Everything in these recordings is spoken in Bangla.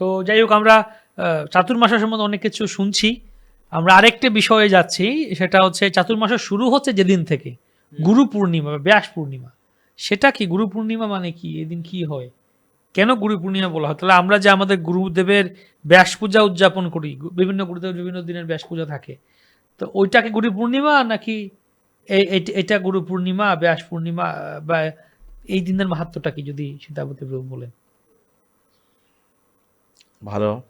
তো যাই হোক আমরা চাতুর্মাসের সম্বন্ধে অনেক কিছু শুনছি। আমরা আরেকটা বিষয়ে যাচ্ছি সেটা হচ্ছে চাতুর্মাস শুরু হচ্ছে যেদিন থেকে? গুরু পূর্ণিমা বা ব্যাস পূর্ণিমা। সেটা কি গুরু পূর্ণিমা মানে কি? এদিন কি হয়? কেন গুরু পূর্ণিমা বলা হয়? তাহলে আমরা যে আমাদের গুরুদেবের ব্যাস পূজা উদযাপন করি বিভিন্ন গুরুদেবের বিভিন্ন দিনের ব্যাস পূজা থাকে তো ওইটা কি গুরু পূর্ণিমা নাকি এটা গুরু পূর্ণিমা ব্যাস পূর্ণিমা বা এই দিনের মাহাত্মটা কি যদি সীতাপতি প্রভু বলেন? ভালো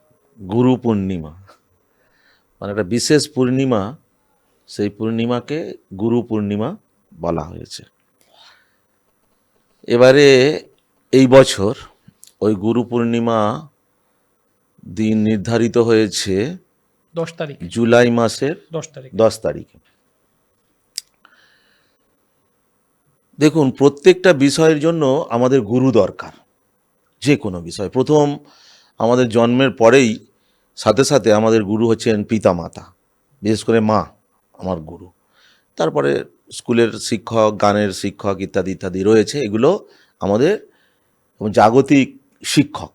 গুরু পূর্ণিমা। মানে একটা বিশেষ পূর্ণিমা সেই পূর্ণিমাকে গুরু পূর্ণিমা বলা হয়েছে। এবারে এই বছর ওই গুরু পূর্ণিমা দিন নির্ধারিত হয়েছে দশ তারিখ। জুলাই মাসের দশ তারিখ। দশ তারিখে। দেখুন প্রত্যেকটা বিষয়ের জন্য আমাদের গুরু দরকার যে কোনো বিষয়। প্রথম আমাদের জন্মের পরেই সাথে সাথে আমাদের গুরু হচ্ছেন পিতা মাতা বিশেষ করে মা, আমার গুরু। তারপরে স্কুলের শিক্ষক, গানের শিক্ষক ইত্যাদি ইত্যাদি রয়েছে, এগুলো আমাদের জাগতিক শিক্ষক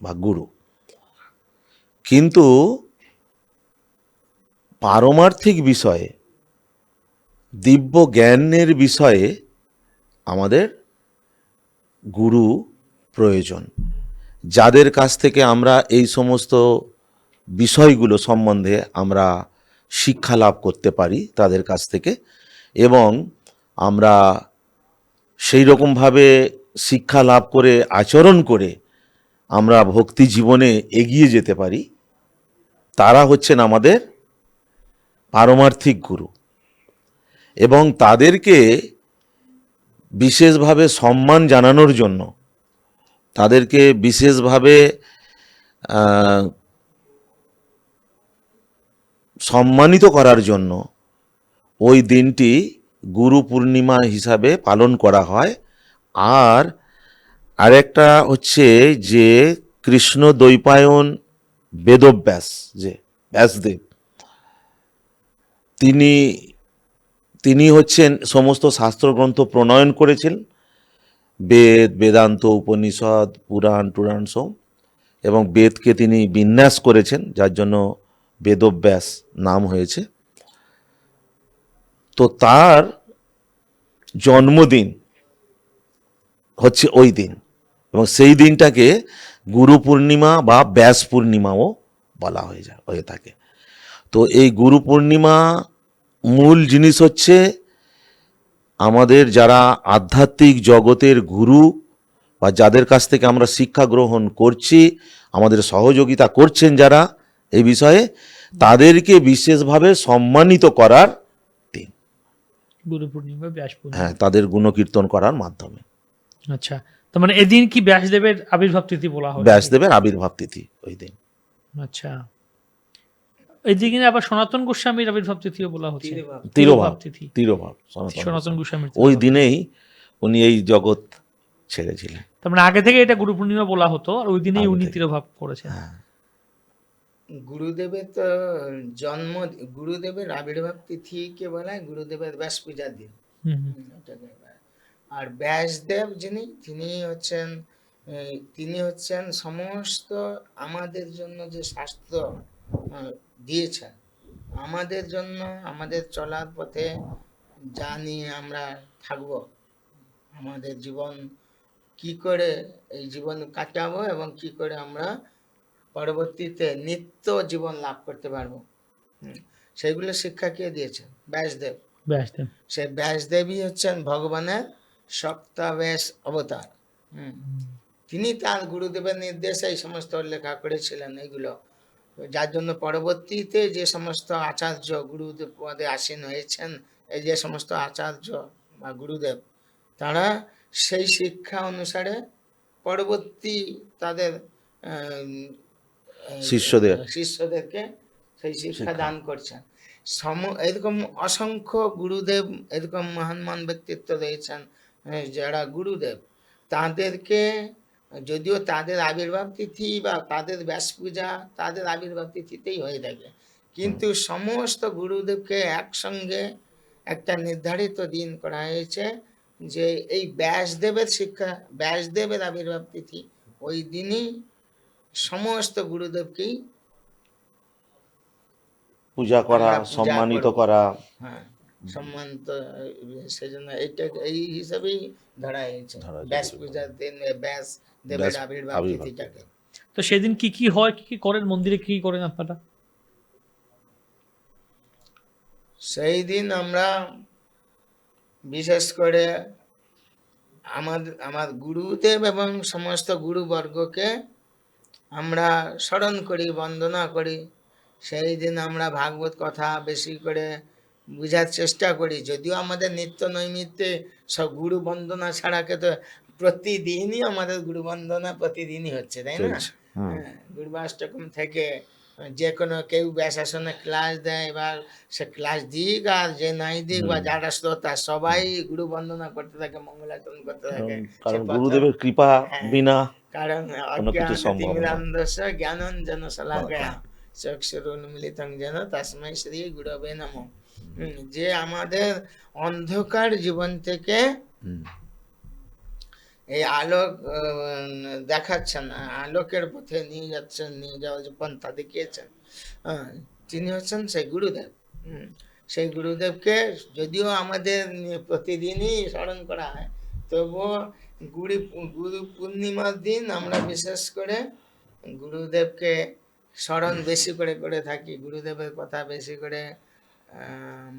বা গুরু। কিন্তু পারমার্থিক বিষয়ে, দিব্য জ্ঞানের বিষয়ে আমাদের গুরু প্রয়োজন। যাদের কাছ থেকে আমরা এই সমস্ত বিষয়গুলো সম্বন্ধে আমরা শিক্ষা লাভ করতে পারি তাদের কাছ থেকে এবং আমরা সেই রকমভাবে শিক্ষা লাভ করে, আচরণ করে আমরা ভক্তি জীবনে এগিয়ে যেতে পারি, তারা হচ্ছেন আমাদের পারমার্থিক গুরু। এবং তাদেরকে বিশেষভাবে সম্মান জানানোর জন্য তাদেরকে বিশেষভাবে সম্মানিত করার জন্য ওই দিনটি গুরু পূর্ণিমা হিসাবে পালন করা হয়। আর আরেকটা হচ্ছে যে কৃষ্ণ দ্বৈপায়ন বেদব্যাস, যে ব্যাসদেব, তিনি তিনি হচ্ছেন সমস্ত শাস্ত্রগ্রন্থ প্রণয়ন করেছেন। বেদ, বেদান্ত, উপনিষদ, পুরাণ, টুরাণ সব। এবং বেদকে তিনি বিন্যাস করেছেন, যার জন্য বেদব্যাস নাম হয়েছে। তো তার জন্মদিন হচ্ছে ওই দিন। এবং সেই দিনটাকে গুরু পূর্ণিমা বা ব্যাস পূর্ণিমাও বলা হয়ে যায়, হয়ে থাকে। তো এই গুরু পূর্ণিমা মূল জিনিস হচ্ছে আমাদের যারা আধ্যাত্মিক জগতের গুরু বা যাদের কাছ থেকে আমরা শিক্ষা গ্রহণ করছি আমাদের সহযোগিতা করছেন যারা এই বিষয়ে তাদেরকে বিশেষভাবে সম্মানিত করার দিন। গুরু পূর্ণিমা ব্যাস হ্যাঁ তাদের গুণকীর্তন করার মাধ্যমে। আচ্ছা তার মানে এদিন কি ব্যাসদেবের আবির্ভাব তিথি বলা হয়? ব্যাসদেবের আবির্ভাব তিথি ওই দিন। আচ্ছা। এদিকে আবার সনাতন গোস্বামীর আবির্ভাব তিথিও বলা হচ্ছে। তিরোভাব। তিথি তিরোভাব সনাতন গোস্বামীর ওই দিনেই উনি এই জগৎ ছেড়েছিলেন। তার মানে আগে থেকে এটা গুরু পূর্ণিমা বলা হতো আর ওই দিনেই উনি তিরোভাব করেছেন। হ্যাঁ। গুরুদেবের তো জন্ম গুরুদেবের আবির্ভাব তিথিকে বলা? হয় গুরুদেবের ব্যাস পূজার দিন। আর ব্যাসদেব যিনি তিনি হচ্ছেন তিনি হচ্ছেন সমস্ত আমাদের জন্য যে শাস্ত্র আহ, দিয়েছেন। আমাদের জন্য আমাদের চলার পথে যা নিয়ে আমরা থাকব আমাদের জীবন কি করে এই জীবন কাটাবো এবং কি করে আমরা পরবর্তীতে নিত্য জীবন লাভ করতে পারব। সেগুলো শিক্ষা কে দিয়েছেন? ব্যাসদেব। ব্যাসদেব। সেই ব্যাসদেবী হচ্ছেন ভগবানের সপ্তাবেশ অবতার। হুম। তিনি তার গুরুদেবের নির্দেশে এই সমস্ত লেখা করেছিলেন এগুলো যার জন্য পরবর্তীতে যে সমস্ত আচার্য গুরুদেব পদে আসীন হয়েছেন এই যে সমস্ত আচার্য বা গুরুদেব তারা সেই শিক্ষা অনুসারে পরবর্তী তাদের শিষ্যদের। শিষ্যদেরকে সেই শিক্ষা দান করছেন সম এরকম অসংখ্য গুরুদেব এরকম মহান মহান ব্যক্তিত্ব রয়েছেন যারা গুরুদেব তাদেরকে যদিও তাদের আবির্ভাব তিথি বা তাদের ব্যাস পূজা তাদের আবির্ভাব তিথিতেই হয়ে থাকে। কিন্তু সমস্ত গুরুদেবকে একসঙ্গে একটা নির্ধারিত দিন করা হয়েছে যে এই ব্যাসদেবের শিক্ষা ব্যাসদেবের আবির্ভাব তিথি ওই দিনই সমস্ত গুরুদেবকেই পূজা করা সম্মানিত করা। হ্যাঁ সম্মান তো সেই এইটা এই হিসাবেই ধরা হয়েছে। ব্যাস পূজার দিন ব্যাস দেবের ব্যাস আবির্ভাব আবির্ভাব তিথিটাকে তো সেদিন কি কি হয় কি কি করেন মন্দিরে কি করেন আপনারা? সেই দিন আমরা বিশেষ করে আমাদের আমার গুরুদেব এবং সমস্ত গুরুবর্গকে আমরা স্মরণ করি বন্দনা করি। সেই দিন আমরা ভাগবত কথা বেশি করে বোঝার চেষ্টা করি। যদিও আমাদের নিত্য নৈমিত্তে সব গুরু বন্দনা ছাড়াকে তো প্রতিদিনই আমাদের গুরু বন্দনা প্রতিদিনই হচ্ছে তাই না। হুম। হ্যাঁ, গুরুবাষ্টকম থেকে যে কোনো কেউ ব্যাসাসনে ক্লাস দেয় বা সে ক্লাস দিক আর যে নাই দিক বা যারা শ্রোতা সবাই গুরু বন্দনা করতে থাকে মঙ্গলাচরণ করতে থাকে কারণ গুরুদেবের কৃপা হ্যাঁ। বিনা কারণ। অজ্ঞানতিমিরান্ধস্য জ্ঞানঞ্জন শলাকয়া চক্ষুরুন্মিলিতং যেন তস্মৈ শ্রী গুরবে নম যে আমাদের অন্ধকার জীবন থেকে এই আলোক দেখাচ্ছেন আলোকের পথে নিয়ে যাচ্ছেন নিয়ে যাওয়ার যে পন্থা দেখিয়েছেন হ্যাঁ, তিনি হচ্ছেন সেই গুরুদেব সেই গুরুদেবকে যদিও আমাদের প্রতিদিনই স্মরণ করা হয় তবুও গুরু গুরু পূর্ণিমার দিন আমরা বিশেষ করে গুরুদেবকে স্মরণ বেশি করে করে থাকি গুরুদেবের কথা বেশি করে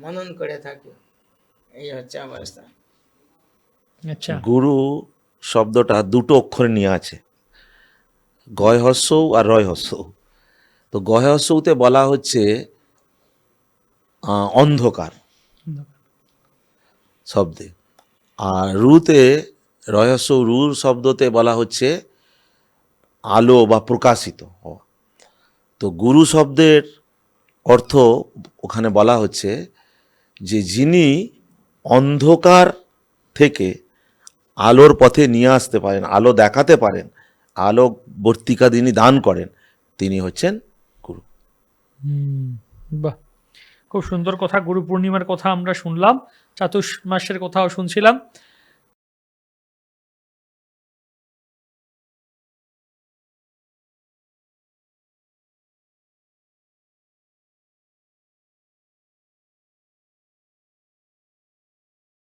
মনন করে থাকি এই হচ্ছে অবস্থা আচ্ছা। গুরু শব্দটা দুটো অক্ষরে নিয়ে আছে। গয় হস্যৌ আর রয় হস্যৌ তো গয় হস্যৌতে বলা হচ্ছে অন্ধকার শব্দে। আর রুতে রহস্য রুর শব্দতে বলা হচ্ছে, আলো বা প্রকাশিত তো গুরু শব্দের অর্থ ওখানে বলা হচ্ছে যে, যিনি অন্ধকার থেকে আলোর পথে নিয়ে আসতে পারেন, আলো দেখাতে পারেন, আলো বর্তিকা যিনি দান করেন, তিনি হচ্ছেন গুরু। বাহ, খুব সুন্দর কথা, গুরু পূর্ণিমার কথা আমরা শুনলাম চাতুর্মাসের কথাও শুনছিলাম।